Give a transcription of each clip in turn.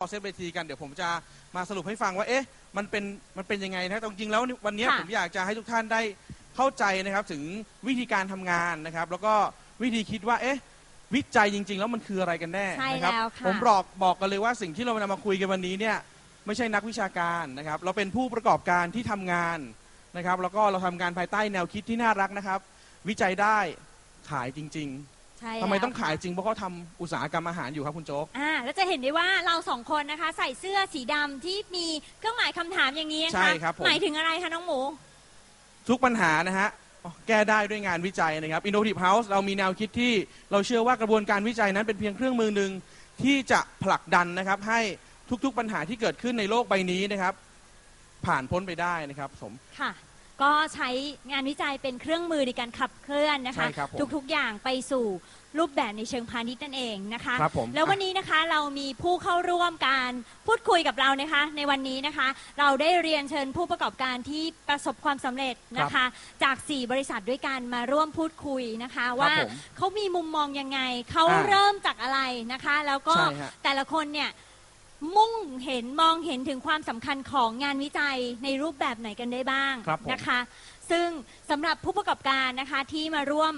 พอเซตเวทีกันเดี๋ยวผมจะมาสรุปให้ฟังว่าเอ๊ะมันเป็นมันเป็นยังไงนะแต่จริงๆแล้ววันนี้ค่ะผมอยากจะให้ทุกท่านได้เข้าใจนะครับถึงวิธีการทำงานนะครับ แล้วก็วิธีคิดว่าเอ๊ะวิจัยจริง ๆ แล้วมันคืออะไรกันแน่ใช่นะครัแล้วค่ะ ผมบอกบอกกันเลยว่าสิ่งที่เรานำมาคุยกันวันนี้เนี่ยไม่ใช่นักวิชาการนะครับ เราเป็นผู้ประกอบการที่ทำงานนะครับ แล้วก็เราทำงานภายใต้แนวคิดที่น่ารักนะครับ วิจัยได้ขายจริง ใช่ๆทำไมแล้วต้องขายจริงเพราะเขาทำอุตสาหกรรมอาหารอยู่ครับคุณโจ๊ก อ่าแล้วจะเห็นได้ว่าเราสองคนนะคะ ใส่เสื้อสีดำที่มีเครื่องหมายคำถามอย่างนี้นะใช่คะครับผม หมายถึงอะไรคะน้องหมู ทุกปัญหานะฮะแก้ได้ด้วยงานวิจัยนะครับ Innovative House เรามีแนวคิดที่เราเชื่อว่ากระบวนการวิจัยนั้นเป็นเพียงเครื่องมือหนึ่งที่จะผลักดันนะครับ ให้ทุกๆปัญหาที่เกิดขึ้นในโลกใบนี้นะครับ ผ่านพ้นไปได้นะครับผม ค่ะ ก็ใช้งานวิจัยเป็นเครื่องมือในการขับเคลื่อนนะคะ ใช่ครับผมทุกๆอย่างไปสู่รูปแบบในเชิงพาณิชย์นั่นเองนะคะ ครับผม แล้ววันนี้นะคะเรามีผู้เข้าร่วมการพูดคุยกับเรานะคะ ในวันนี้นะคะ เราได้เรียนเชิญผู้ประกอบการที่ประสบความสำเร็จนะคะ จาก 4 บริษัทด้วยกันมาร่วมพูดคุยนะคะ ว่าผมเขามีมุมมองยังไงเขาอ่าเริ่มจากอะไรนะคะ แล้วก็ใช่ฮะ แต่ละคนเนี่ย มุ่งเห็นมองเห็นถึงความสำคัญของงานวิจัยในรูปแบบไหนกันได้บ้างครับผม นะคะ ซึ่งสำหรับผู้ประกอบการนะคะที่มาร่วม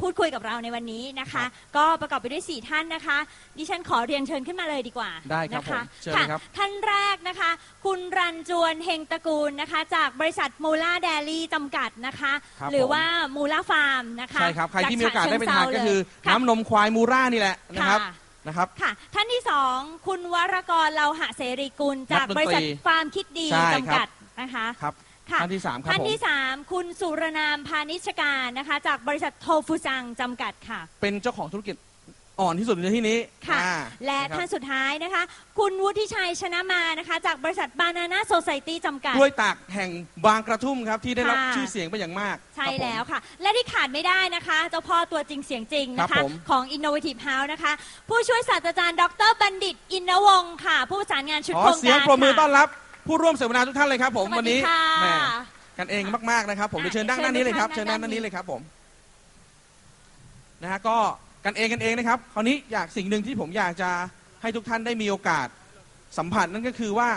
พูดคุยกับเราในวันนี้นะคะ ก็ประกอบไปด้วย 4 ท่านนะคะ ดิฉันขอเรียนเชิญขึ้นมาเลยดีกว่าได้ครับนะคะผมเชิญเลยครับะท่านแรกนะคะ คุณรันจวนเฮงตระกูลนะคะ จากบริษัทมูล่าเดลี่จำกัดนะคะ ครับหรือผม ว่ามูล่าฟาร์มนะคะใช่ครับ ใครที่มีโอกาสได้ไปจทานฉะก็เชิงเทรคือค่ะน้ำนมควายมูร่านี่แหละนะครับ ค่ะ นะครับ ค่ะ ท่านที่สองคุณวรกรเราหะเสรีกุล จากนักดนตรีบริษัทฟาร์มคิดดีใช่ครับ จำกัดนะคะครับ ค่ะท่านที่สามครับท่านผม ที่สามคุณสุรนามพานิชการนะคะ จากบริษัทโทฟูซังจำกัดค่ะ เป็นเจ้าของธุรกิจ อ่อนที่สุดในที่นี้ค่ะ อ่าและนครับท่านสุดท้ายนะคะ คุณวุฒิชัยชนะมานะคะ จากบริษัทบานาน่าโซไซตี้จำกัด กล้วยตากแห่งบางกระทุ่มครับ ที่ได้รับค่ะ ชื่อเสียงเป็นอย่างมากใช่ครับผม แล้วค่ะ และที่ขาดไม่ได้นะคะ เจ้าพ่อตัวจริงเสียงจริงนะครัคะ บผม ของ Innovative House นะคะ ผู้ช่วยศาสตราจารย์ ดรบัณฑิต อินนวงศ์ค่ะ ผู้ประสานงานชุดขอโครงการเสียงปรบมือค่ะต้อนรับ ผู้ร่วมเสวนาทุกท่านเลยครับ ผมสวัวัสนดีนี้ค่ะแหมกันเองมากๆนะครับ ผมอะเดี๋ยวเชิญนั่งเชิญด้านนี้เลยครับทุกเชิญท่านั่นงด้านนี้ด้านนี้เลยครับผมนะฮะก็ กันเองกันเองนะครับคราวนี้อยากสิ่งหนึ่งที่ผมอยากจะให้ทุกท่านได้มีโอกาสสัมผัสนั่นก็คือว่า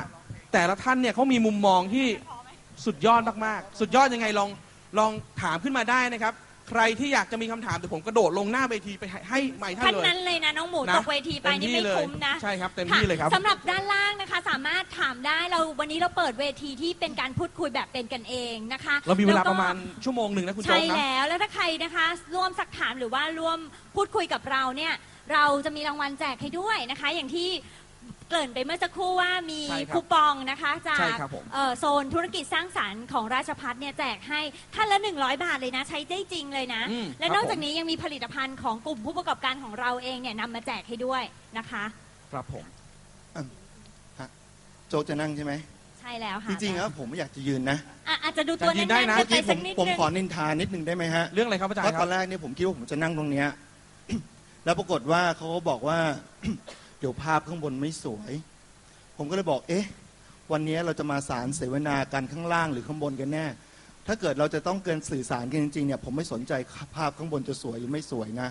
แต่ละท่านเนี่ยเขามีมุมมองที่สุดยอดมากๆ สุดยอดยังไงลองลองถามขึ้นมาได้นะครับ ใครที่อยากจะมีคำถามเดี๋ยวผมกระโดดลงหน้าเวทีไปให้ให้ไมค์ท่านขั้นเลย นั้นเลยนะน้องหมูนะตกเวทีไปนี่ไม่เต็ที่เลยคุ้มนะใช่ครับเต็มที่เลยครับะสำหรับด้านล่างนะคะ สามารถถามได้เราวันนี้เราเปิดเวทีที่เป็นการพูดคุยแบบเป็นกันเองนะคะเรามีเวลาแก็ประมาณชั่วโมงหนึ่งนะคุณโจ๊ใช่กนะ แล้วแล้วถ้าใครนะคะ ร่วมสักถามหรือว่าร่วมพูดคุยกับเราเนี่ยเราจะมีรางวัลแจกให้ด้วยนะคะ อย่างที่ เกริ่นไปเมื่อสักครู่ว่ามีใช่ครับคูปองนะคะจาใช่กครับผม เอ่อโซนธุรกิจสร้างสรรค์ของราชพัฒเนี่ยแจกให้ท่านละ 100 บาทเลยนะ ใช้ได้จริงเลยนะ อืมและครับนอกจากผมนี้ยังมีผลิตภัณฑ์ของกลุ่มผู้ประกอบการของเราเองเนี่ยนำมาแจกให้ด้วยนะคะ ครับผม โจ๊กจะนั่งใช่ไหม ใช่แล้วค่ะจริงๆแล้วผมไม่อยากจะยืนนะอะอาจจะดูตัวจะยืแน่นได้นนะ ๆขึ้นไปที่ผสักมนิดผมนึงขอนินทานิดหนึ่งได้ไหมฮะ เรื่องอะไรครับอาจารเพย์ราะคตรัอบ นแรกเนี่ยผมคิดว่าผมจะนั่งตรงเนี้ย แล้วปรากฏว่าเขาก็บอกว่า เดี๋ยวภาพข้างบนไม่สวย ผมก็เลยบอก เอ๊ะ วันนี้เราจะมาสารเสวนากันข้างล่างหรือข้างบนกันแน่ ถ้าเกิดเราจะต้องเกินสื่อสารกันจริงๆเนี่ยผมไม่สนใจภาพข้างบนจะสวยหรือไม่สวยนะ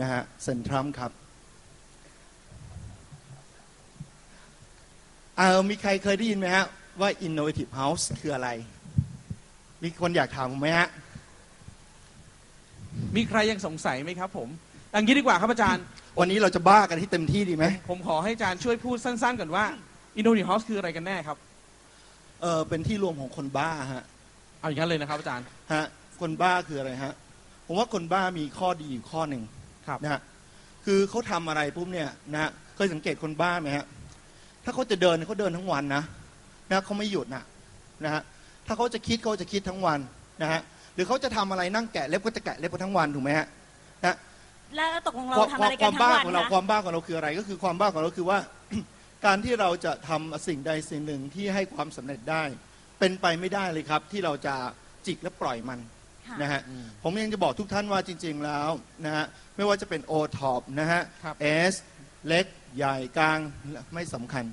นะฮะเซนทรัมครับเออมีใครเคยได้ยินไหมฮะว่า Innovative House คืออะไร มีคนอยากถามผมไหมฮะ มีใครยังสงสัยไหมครับผม อย่างนี้ดีกว่าครับอาจารย์ วันนี้เราจะบ้ากันที่เต็มที่ดีไหมผมขอให้อาจารย์ช่วยพูดสั้นๆก่อนว่า Innovative House คืออะไรกันแน่ครับ เออเป็นที่รวมของคนบ้าฮะ เอาอย่างนั้นเลยนะครับอาจารย์ ฮะ คนบ้าคืออะไรฮะ ผมว่าคนบ้ามีข้อดีอยู่ข้อหนึ่งครับ นะฮะ คือเขาทำอะไรปุ๊บเนี่ยนะฮะเคยสังเกตคนบ้าไหมฮะ ถ้าเขาจะเดินเขาเดินทั้งวันนะ นะเขาไม่หยุดนะนะฮะ ถ้าเขาจะคิดเขาจะคิดทั้งวันนะฮะ หรือเขาจะทำอะไรนั่งแกะเล็บก็จะแกะเล็บกันทั้งวันถูกไหมฮะ นะ แล้วตกลงเราความทำอะไรคกัวานมทั้งบ้าวันของเราคะความบ้าของเราคืออะไร ก็คือความบ้าของเราคือว่า การที่เราจะทำสิ่งใดสิ่งหนึ่งที่ให้ความสำเร็จได้ เป็นไปไม่ได้เลยครับ ที่เราจะจิกและปล่อยมัน ค่ะ นะฮะผมยังจะบอกทุกท่านว่าจริง ๆ แล้วนะฮะไม่ว่าจะเป็น o t o p นะฮะ ครับ S เล็กใหญ่กลางไม่สำคัญ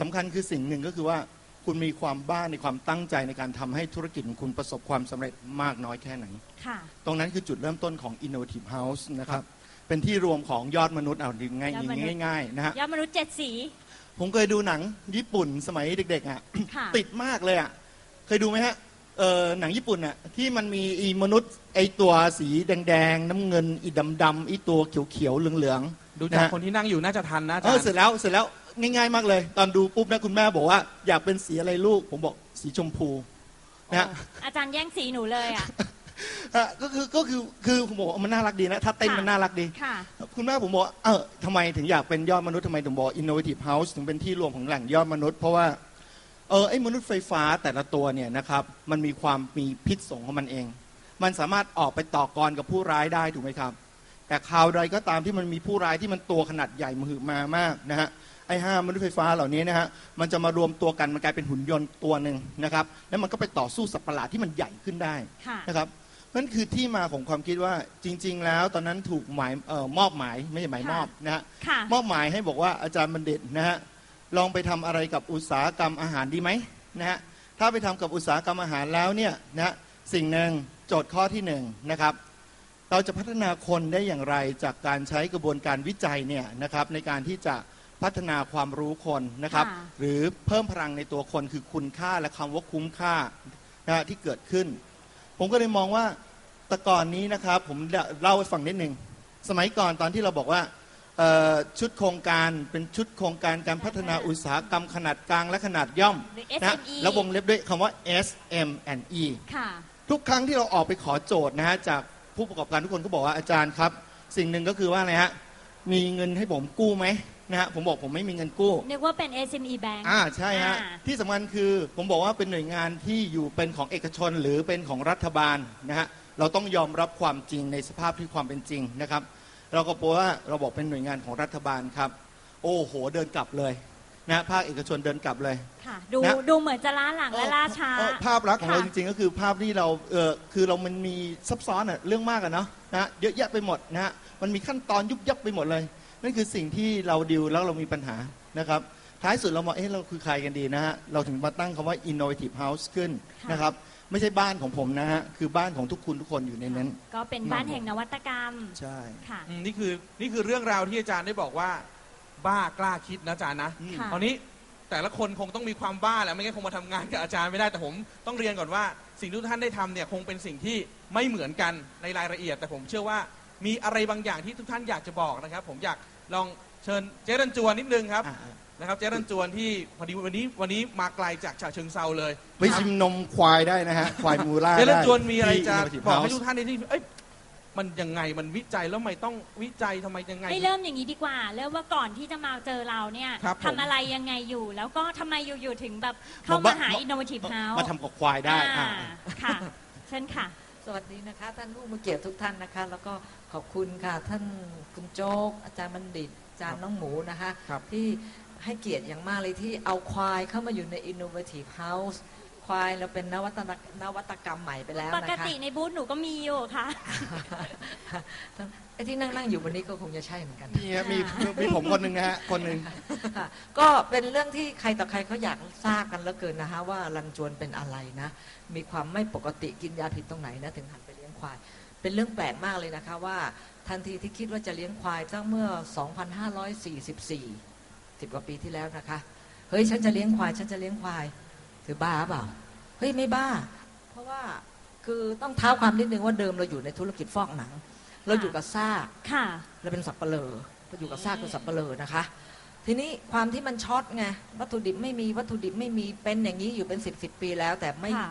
สำคัญคือสิ่งหนึ่งก็คือว่า คุณมีความบ้าในความตั้งใจในการทำให้ธุรกิจของคุณประสบความสำเร็จมากน้อยแค่ไหน ค่ะ ตรงนั้นคือจุดเริ่มต้นของ Innovative House นะครับ เป็นที่รวมของยอดมนุษย์เอาดึงง่ายยอดมนุษย์ ง่ายๆนะฮะ ยอดมนุษย์เจ็ดสี ผมเคยดูหนังญี่ปุ่นสมัยเด็กๆอะ ค่ะ ติดมากเลยอะ เคยดูไหมฮะเออหนังญี่ปุ่นอะที่มันมีอีมนุษย์ไอตัวสีแดงๆ น้ำเงินอีดำๆอีตัวเขียวๆเหลืองดูจากนะฮะคนที่นั่งอยู่น่าจะทันนะอาๆจาเอรอย์ เสร็จแล้วเสร็จแล้ว ง่ายๆมากเลย ตอนดูปุ๊บนะคุณแม่บอกว่า อยากเป็นสีอะไรลูก ผมบอกสีชมพูนะฮะ อาจารย์แย่งสีหนูเลยอะอะก็คือก็คือคือผมบอกว่ามันน่ารักดีนะถ้าเต้นค่ะ มันน่ารักดี ค่ะ คุณแม่ผมบอกว่าเออทำไมถึงอยากเป็นยอดมนุษย์ทำไมถึงบอก innovative house ถึงเป็นที่รวมของแหล่งยอดมนุษย์ เพราะว่าเออไอ้มนุษย์ไฟฟ้าแต่ละตัวเนี่ยนะครับมันมีความมีพิษสงของมันเอง มันสามารถออกไปต่อกรกับผู้ร้ายได้ถูกไหมครับ แต่คราวใดก็ตามที่มันมีผู้ร้ายที่มันตัวขนาดใหญ่มหึมามากนะฮะ ไอ้ห้ามนุษย์ไฟฟ้าเหล่านี้นะฮะมันจะมารวมตัวกันมันกลายเป็นหุ่นยนต์ตัวหนึ่งนะครับ แล้วมันก็ไปต่อสู้สัตว์ประหลาดที่มันใหญ่ขึ้นได้ค่ะ นะครับนั่นคือที่มาของความคิดว่าจริง ๆ แล้วตอนนั้นถูกหมายเออมอบหมายไม่ใช่หมายมอบนะฮะค่ะ มอบหมายให้บอกว่าอาจารย์บัณฑิตนะฮะลองไปทำอะไรกับอุตสาหกรรมอาหารดีไหมนะฮะถ้าไปทำกับอุตสาหกรรมอาหารแล้วเนี่ยนะฮะสิ่งหนึ่งโจทย์ข้อที่หนึ่งนะครับ เราจะพัฒนาคนได้อย่างไรจากการใช้กระบวนการวิจัยเนี่ยนะครับในการที่จะ พัฒนาความรู้คนนะครับ ค่ะ หรือเพิ่มพลังในตัวคนคือคุณค่าและคำว่าคุ้มค่านะฮะที่เกิดขึ้น ผมก็เลยมองว่าแต่ก่อนนี้นะครับ ผมเล่าให้ฟังนิดหนึ่งสมัยก่อนตอนที่เราบอกว่าเอ่อชุดโครงการเป็นชุดโครงการการพัฒนาอุตสาหกรรมขนาดกลางและขนาดย่อมหรือนะ SME แล้ววงเล็บด้วยคำว่า S M and E ค่ะ ทุกครั้งที่เราออกไปขอโจทย์นะฮะจากผู้ประกอบการทุกคนก็บอกว่าอาจารย์ครับ สิ่งหนึ่งก็คือว่าอะไรฮะมีเงินให้ผมกู้ไหม นะฮะผมบอกผมไม่มีเงินกู้ นึกว่าเป็น SME Bank อ่าใช่ฮะอ่า ที่สำคัญคือผมบอกว่าเป็นหน่วยงานที่อยู่เป็นของเอกชนหรือเป็นของรัฐบาลนะฮะเราต้องยอมรับความจริงในสภาพที่ความเป็นจริงนะครับ เราก็บอกว่าเราบอกเป็นหน่วยงานของรัฐบาลครับ โอ้โหเดินกลับเลยนะฮะภาคเอกชนเดินกลับเลย ค่ะ ดูนะ ดูเหมือนจะล้าหลังและล่าช้า เออภาพลักษณ์ของเราค่ะจริงๆก็คือภาพที่เราเออคือเรามันมีซับซ้อนอะเรื่องมากอะเนาะนะเยอะแยะไปหมดนะฮะมันมีขั้นตอนยุบยับไปหมดเลย นั่นคือสิ่งที่เราดิวแล้วเรามีปัญหานะครับ ท้ายสุดเรามองเอ๊ะเราคือใครกันดีนะฮะ เราถึงมาตั้งคำว่า innovative house ขึ้นค่ะนะครับ ไม่ใช่บ้านของผมนะฮะ คือบ้านของทุกคุณทุกคนอยู่ในนั้น ก็เป็นบ้านแห่งนวัตกรรม ใช่ค่ะอืมนี่คือนี่คือเรื่องราวที่อาจารย์ได้บอกว่า บ้ากล้าคิดนะอาจารย์นะอืมค่ะตอนนี้แต่ละคนคงต้องมีความบ้าแหละไม่งั้นคงมาทำงานกับอาจารย์ไม่ได้แต่ผมต้องเรียนก่อนว่า สิ่งที่ทุกท่านได้ทำเนี่ยคงเป็นสิ่งที่ไม่เหมือนกันในรายละเอียด แต่ผมเชื่อว่า มีอะไรบางอย่างที่ทุกท่านอยากจะบอกนะครับ ผมอยากลองเชิญเจรันจวนนิดนึงครับอะนะครับเจรันจวนที่พอดีวันนี้วันนี้มาไกลจากฉะเชิงเซาเลยไปชิมนมควายได้นะฮะ ควายมูล่าเจรันได้จวนมีอะไรที่จะ Innovative บอกให้ House ทุกท่านในที่เอ้ยมันยังไงมันวิจัยแล้วทำไม่ต้องวิจัยทำไมยังไง ให้เริ่มอย่างนี้ดีกว่า เริ่มว่าก่อนที่จะมาเจอเราเนี่ยครับผม ทำอะไรยังไงอยู่ แล้วก็ทำไมอยู่ๆถึงแบบเข้ามาหา Innovative House มาทำกับควายได้อะอ่า ค่ะ เชิญค่ะส วัสดีนะคะ ท่านผู้มีเกียรติทุกท่านนะคะ แล้วก็ขอบคุณค่ะท่านคุณโจ๊ก อาจารย์บัณฑิตอาจารย์น้องหมูนะคะ ครับ ที่ให้เกียรติอย่างมากเลยที่เอาควายเข้ามาอยู่ใน Innovative House ควายเราเป็นนวัตนนวัตกรรมใหม่ไปแล้วปนะคะกติในบูธหนูก็มีอยู่ค่ะท่านไอ้ที่นั่งนั่งอยู่วันนี้ก็คงจะใช่เหมือนกันนี่ฮะมีมีผมคนหนึ่งนะฮะ คนหนึ่ง ค่ะก็เป็นเรื่องที่ใครต่อใครเขาอยากทราบกันเหลือเกินนะคะว่ารันจวนเป็นอะไรนะ มีความไม่ปกติกินยาผิดตรงไหนนะถึงหันไปเลี้ยงควาย เป็นเรื่องแปลกมากเลยนะคะว่าทันทีที่คิดว่าจะเลี้ยงควายตั้งเมื่อ 2544 10กว่าปีที่แล้วนะคะ เฮ้ยฉันจะเลี้ยงควายฉันจะเลี้ยงควาย ถือบ้าเปล่าเฮ้ยไม่บ้า เพราะว่าคือต้องเท้าความนิดนึงว่าเดิมเราอยู่ในธุรกิจฟอกหนัง เราอยู่กับซากค่ะเราเป็นสับเปลอเราอยู่กับซากคือสับเปลอนะคะ ทีนี้ความที่มันช็อตไงวัตถุดิบไม่มีวัตถุดิบไม่มีเป็นอย่างนี้อยู่เป็นสิบสิบปีแล้ว แต่ไม่ค่ะ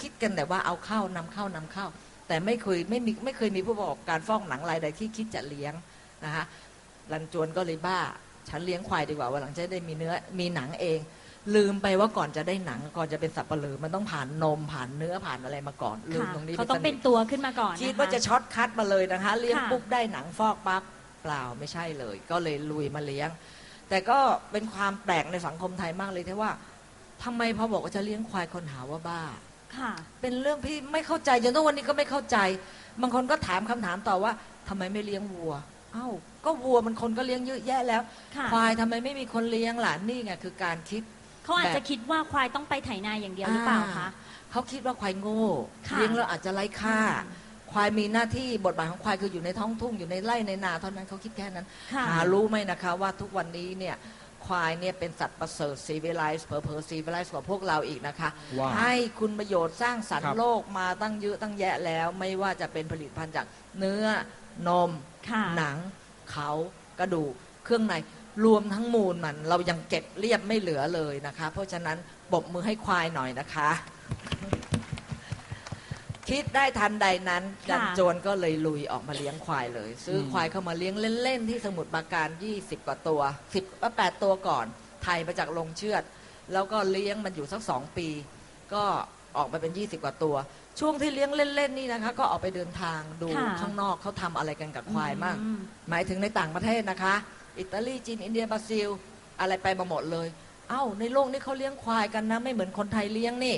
คิดกันแต่ว่าเอาเข้านำเข้านำเข้า แต่ไม่เคยไม่มีไม่เคยมีผู้ประกอบการฟอกหนังรายใดที่คิดจะเลี้ยงนะคะรันจวนก็เลยบ้า ฉันเลี้ยงควายดีกว่าวันหลังจะได้มีเนื้อมีหนังเอง ลืมไปว่าก่อนจะได้หนังก่อนจะเป็นสับปะเลอมันต้องผ่านนมผ่านเนื้อผ่านอะไรมาก่อนลืมค่ะตรงนี้เขาไสต้องนิทเป็นตัวขึ้นมาก่อนนคิดว่าจะช็อตคัดมาเลยนะคะเลี้ยงค่ะปุ๊บได้หนังฟอกปั๊บเปล่าไม่ใช่เลย ก็เลยลุยมาเลี้ยง แต่ก็เป็นความแปลกในสังคมไทยมากเลยที่ว่าทำไมพอบอกว่าจะเลี้ยงควายคนหาว่าบ้าค่ะ เป็นเรื่องที่ไม่เข้าใจจนทุกวันนี้ก็ไม่เข้าใจ บางคนก็ถามคำถามต่อว่าทำไมไม่เลี้ยงวัวเอ้าก็วัวมันคนก็เลี้ยงเยอะแยะแล้วค่ะควายทำไมไม่มีคนเลี้ยงล่ะนี่ไงคือการคิด เขาอาจจะคิดว่าควายต้องไปไถนาอย่างเดียวหรือเปล่าคะ เขาคิดว่าควายโง่ค่ะเลี้ยงแล้วอาจจะไร้ค่าควายมีหน้าที่บทบาทของควายคืออยู่ในท้องทุ่งอยู่ในไร่ในนาเท่านั้นเขาคิดแค่นั้น ค่ะ หารู้ไหมนะคะ ว่าทุกวันนี้เนี่ยควายเนี่ยเป็นสัตว์ประเสริฐซีวิไลซ์เพอเพอซีวิไลซ์กว่าพวกเราอีกนะคะ ว้าวให้คุณประโยชน์สร้างสรรครัค์บ โลกมาตั้งเยอะตั้งแยะแล้ว ไม่ว่าจะเป็นผลิตภัณฑ์จากเนื้อนม ค่ะ หนังเขากระดูกเครื่องใน รวมทั้งมูลมันเรายังเก็บเรียบไม่เหลือเลยนะคะ เพราะฉะนั้นปรบมือให้ควายหน่อยนะคะ คิดได้ทันใดนั้นค่ะจันโจรก็เลยลุยออกมาเลี้ยงควายเลย ซื้ออมควายเข้ามาเลี้ยงเล่น ๆ ที่สมุทรปราการ 20 กว่าตัว 10ว่า8ตัวก่อน ไทยมาจากโรงเชือด แล้วก็เลี้ยงมันอยู่สักสองปี ก็ออกมาเป็น 20 กว่าตัว ช่วงที่เลี้ยงเล่น ๆ นี่นะคะ ก็ออกไปเดินทางดูค่ะข้างนอกเขาทำอะไรกันกับควายมากอืมหมายถึงในต่างประเทศนะคะ อิตาลีจีนอินเดียบราซิล อะไรไปมาหมดเลย เอ้าในโลกนี้เขาเลี้ยงควายกันนะ ไม่เหมือนคนไทยเลี้ยงนี่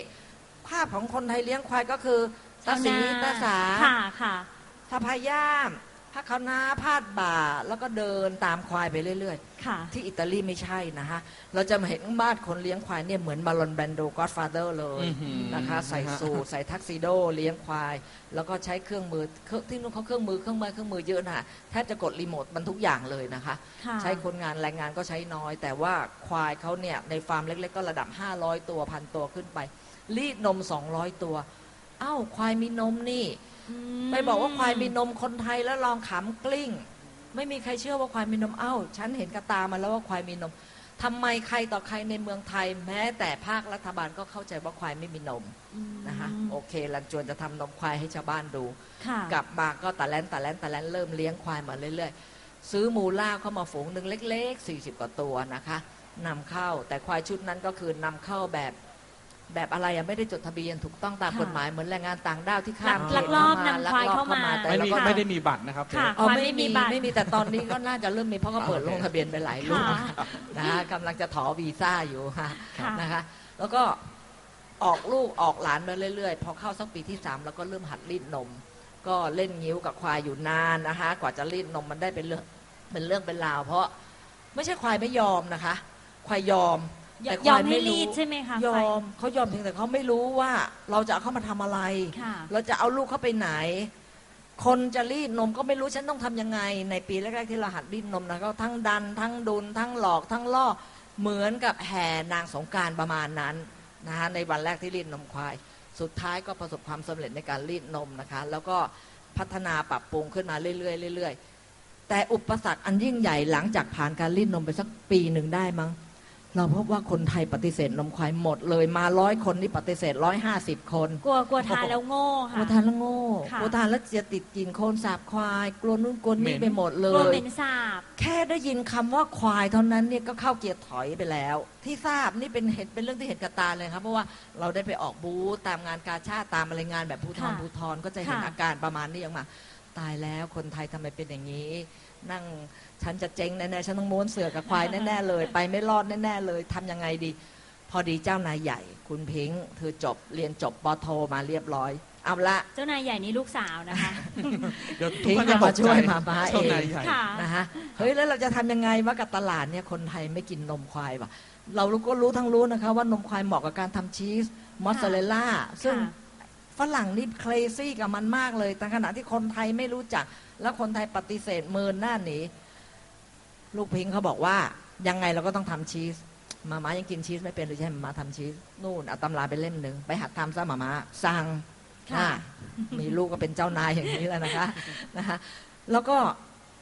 ภาพของคนไทยเลี้ยงควายก็คือตาสีชวตาสาค่ะค่ะทาพายาม ผ้าขาวนาพาดบ่าแล้วก็เดินตามควายไปเรื่อยค่ะ ๆ ที่อิตาลีไม่ใช่นะคะเราจะมาเห็นบ้านคนเลี้ยงควายเนี่ยเหมือนมาลอนแบนโดก็อดฟาเดอร์เลยอื้อหือนะคะ ใส่นะฮะสูทใส่ทักซิโดเลี้ยงควาย แล้วก็ใช้เครื่องมือเครื่องที่นู่นเขาเครื่องมือเครื่องไม้เครื่องมือเยอะนะแทบจะกดรีโมทมันทุกอย่างเลยนะคะ ค่ะ ใช้คนงานแรงงานก็ใช้น้อย แต่ว่าควายเขาเนี่ยในฟาร์มเล็ก ๆ ก็ระดับ 500 ตัวพันตัวขึ้นไป รีดนม 200 ตัวเอ้าควายมีนมนี่อืมไปบอกว่าควายมีนมคนไทยแล้วลองขำกลิ้ง ไม่มีใครเชื่อว่าควายมีนมเอ้าฉันเห็นกระตามาแล้วว่าควายมีนมทำไมใครต่อใครในเมืองไทย แม้แต่ภาครัฐบาลก็เข้าใจว่าควายไม่มีนมอืมนะคะโอเคลันจวนจะทำนมควายให้ชาวบ้านดูค่ะกลับมาก็ตะแลนตะแลนตะแลนเริ่มเลี้ยงควายมาเรื่อยๆ ซื้อมูล่าเข้ามาฝูงหนึ่งเล็ก ๆ 40 กว่าตัวนะคะนำเข้าแต่ควายชุดนั้นก็คือนำเข้าแบบ แบบอะไรอะไม่ได้จดทะเบียนถูกต้องตามค่ะกฎหมายเหมือนแรงงานต่างด้าวที่ข้ามลักลอบเขตนำควายเข้ามา แต่ไม่เรามีก็ ไม่ได้มีบัตรนะครับ ค่ะ อ๋อควายไม่ไม่มีมีบัตรไม่มีแต่ตอนนี้ก็น่าจะเริ่มมีเพราะก็เปิดโอลเคงทะเบียนไปหลายรุ่นค่ะนะคะกำลังจะถอวีซ่าอยู่ค่ะค่ะนะคะ แล้วก็ออกลูกออกหลานมาเรื่อยๆ พอเข้าสักปีที่สามแล้วก็เริ่มหัดรีดนม ก็เล่นงิ้วกับควายอยู่นานนะคะ กว่าจะรีดนมมันได้เป็นเรื่องเป็นเรื่องเป็นราว เพราะไม่ใช่ควายไม่ยอมนะคะ ควายยอมย แต่คยอวามยให้ไม่รีรู้ดใช่ไหมคะยอมเขายอมเพียงแต่เขาไม่รู้ว่าเราจะเอาเข้ามาทำอะไรค่ะเราจะเอาลูกเข้าไปไหน คนจะรีดนมก็ไม่รู้ฉันต้องทำยังไง ในปีแรกๆที่เราหัดรีดนมนะก็ทั้งดัน ทั้งดุนทั้งหลอกทั้งล่อเหมือนกับแห่นางสงกรารประมาณนั้นนะคะในวันแรกที่รีดนมควาย สุดท้ายก็ประสบความสำเร็จในการรีดนมนะคะ แล้วก็พัฒนาปรับปรุงขึ้นมาเรื่อยๆเรื่อยๆแต่อุปสรรคอันยิ่งใหญ่หลังจากผ่านการรีดนมไปสักปีหนึ่งได้มั้ง เราพบว่าคนไทยปฏิเสธนมควายหมดเลยมาร้อยคนนี่ปฏิเสธร้อยห้าสิบคน กลัวกลัวทานแล้วโง่กค่ะ ลัวทานแล้วโง่ค่ะ กลัวทานแล้วจะติดกลินโคลนสาบควาย กลัวนู่นกลัวนี่เหม็น ไปหมดเลกลัวยเป็นสาบ แค่ได้ยินคำว่าควายเท่านั้นเนี่ยก็เข้าเกียร์ถอยไปแล้ว ที่ทราบนี่เป็นเห็นเป็นเรื่องที่เห็นกับตาเลยครับ เพราะว่าเราได้ไปออกบูธตามงานกาชาติตามอะไรงานแบบภูทรค่ะภูทรก็จะเห็นค่ะอาการประมาณนี้ออกมา ตายแล้วคนไทยทำไมเป็นอย่างนี้ นั่งฉันจะเจ๊งแน่ๆฉันต้องม้วนเสือกับควายแน่ๆเลย ไปไม่รอดแน่ๆเลยทำยังไงดี พอดีเจ้านายใหญ่ คุณพิงค์เธอจบเรียนจบปอโทมาเรียบร้อย เอาละ เจ้านายใหญ่นี่ลูกสาวนะคะ เดี๋ยวทิ้งทุกจะท่นมาช่วยตกใจมาม่าเองเจ้านายใหญ่ค่ะ นะฮะเฮ้ยแล้วเราจะทำยังไงว่ากับตลาดเนี่ยคนไทยไม่กินนมควายวะเราก็รู้ทั้งรู้นะคะว่านมควายเหมาะกับการทำชีสมอสซาเรลล่าซึ่ง ค่ะ ฝรั่งนี่เครซี่กับมันมากเลยแต่ขณะที่คนไทยไม่รู้จัก แล้วคนไทยปฏิเสธเมินหน้าหนีลูกพิงค์เขาบอกว่ายังไงเราก็ต้องทำชีสมาม่ายังกินชีสไม่เป็นหรือใช่มาม่าทำชีสนู่นเอาตำราไปเล่มหนึ่งไปหัดทำซะมาม่าสั่งค่ะอ่ามีลูกก็เป็นเจ้านายอย่างนี้แล้วนะคะนะคะ แล้วก็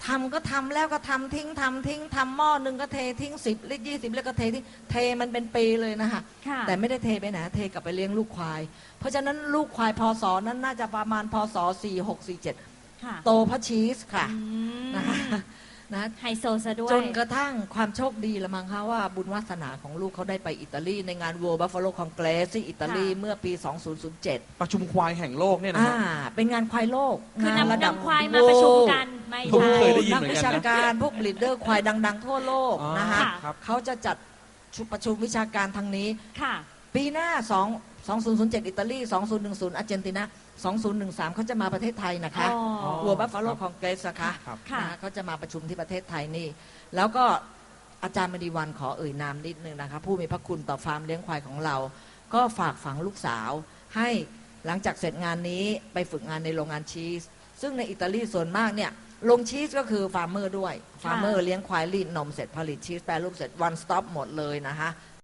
ทำก็ทำแล้วก็ทำทิ้งทำทิ้งทำหม้อหนึ่งก็เททิ้งสิบลิตรยี่สิบลิตรก็เททิ้งเทมันเป็นปีเลยนะคะค่ะแต่ไม่ได้เทไปไหนเทกลับไปเลี้ยงลูกควาย เพราะฉะนั้นลูกควายพศนั้นน่าจะประมาณพศสี่หกสี่เจ็ดค่ะโตเพราะชีสค่ะอืมนะคะ นะไฮโซซะด้วย จนกระทั่งความโชคดีละมั้งคะว่าบุญวาสนาของลูกเขาได้ไปอิตาลี ในงาน World Buffalo Congress ที่อิตาลีค่ะเมื่อปี 2007 ประชุมควายแห่งโลกเนี่ยนะอ่าฮะเป็นงานควายโลกคืองานระนำดับนำควายมาประชุมกัน ไม่ผมใช่ เคยได้ยินนักเหมือนวิกันนะชาการพวกบลิดเดอร์ควายดัง ๆ ทั่วโลกอ๋อนะคะค่ะครับ เขาจะจัดชุมประชุมวิชาการทางนี้ ค่ะ ปีหน้า2 2007 อิตาลี 2010 อาร์เจนตินา2013 เขาจะมาประเทศไทยนะคะอ๋อวัวบัฟฟาโลคองเกรสนะคะครับค่ะนะคะเขาจะมาประชุมที่ประเทศไทยนี่ แล้วก็อาจารย์มณีวันขอเอ่ยนามนิดนึงนะคะ ผู้มีพระคุณต่อฟาร์มเลี้ยงควายของเรา ก็ฝากฝังลูกสาว ให้หลังจากเสร็จงานนี้ไปฝึกงานในโรงงานชีส ซึ่งในอิตาลีส่วนมากเนี่ยลงชีสก็คือฟาร์มเมอร์ด้วย ฟาร์มเมอร์เลี้ยงควายรีดนมเสร็จผลิตชีสแปรรูปเสร็จวันสต็อปหมดเลยนะคะ